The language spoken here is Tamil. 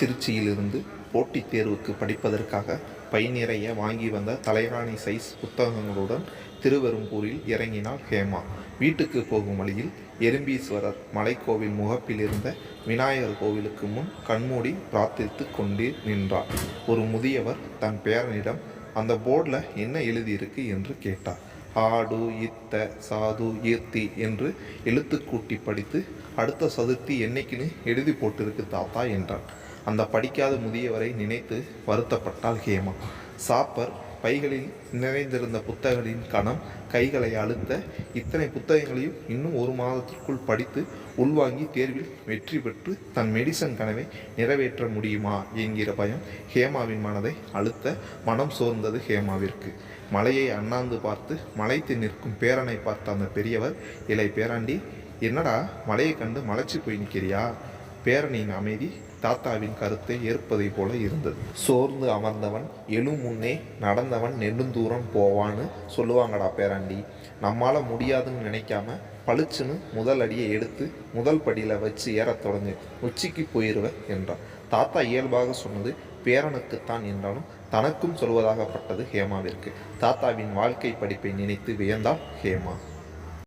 திருச்சியிலிருந்து போட்டித் தேர்வுக்கு படிப்பதற்காக பை நிறைய வாங்கி வந்த தலைராணி சைஸ் புத்தகங்களுடன் திருவெரும்பூரில் இறங்கினாள் ஹேமா. வீட்டுக்கு போகும் வழியில் எறும்பீஸ்வரர் மலைக்கோவில் முகப்பில் இருந்த விநாயகர் கோவிலுக்கு முன் கண்மூடி பிரார்த்தித்து கொண்டே நின்றார். ஒரு முதியவர் தன் பேரனிடம் அந்த போர்டில் என்ன எழுதியிருக்கு? என்று கேட்டார். ஆடு இத்த சாது ஈர்த்தி என்று எழுத்து கூட்டி படித்து அடுத்த சதுர்த்தி என்னைக்குன்னு எழுதி போட்டிருக்கு தாத்தா என்றான். அந்த படிக்காத முதியவரை நினைத்து வருத்தப்பட்டாள் ஹேமா. சாப்பர் பைகளில் நிறைந்திருந்த புத்தகங்களின் கணம் கைகளை அழுத்த இத்தனை புத்தகங்களையும் இன்னும் ஒரு மாதத்திற்குள் படித்து உள்வாங்கி தேர்வில் வெற்றி பெற்று தன் மெடிசன் கனவை நிறைவேற்ற முடியுமா என்கிற பயம் ஹேமாவின் மனதை அழுத்த மனம் சோர்ந்தது ஹேமாவிற்கு. மலையை அண்ணாந்து பார்த்து மலைத்து நிற்கும் பேரனை பார்த்த அந்த பெரியவர் இலை பேராண்டி என்னடா மலையை கண்டு மலைச்சு போய் நிற்கிறியா? பேரனின் அமைதி தாத்தாவின் கருத்தை ஏற்பதை போல இருந்தது. சோர்ந்து அமர்ந்தவன் எழு முன்னே நடந்தவன் நெடுந்தூரம் போவான்னு சொல்லுவாங்கடா பேராண்டி. நம்மால் முடியாதுன்னு நினைக்காம பளிச்சுன்னு முதல் அடியை எடுத்து முதல் படியில் வச்சு ஏறத் தொடங்கு. உச்சிக்கு போயிருவ என்றான். தாத்தா இயல்பாக சொன்னது பேரனுக்குத்தான் என்றாலும் தனக்கும் சொல்வதாகப்பட்டது ஹேமாவிற்கு. தாத்தாவின் வாழ்க்கை படிப்பை நினைத்து வியந்தாள் ஹேமா.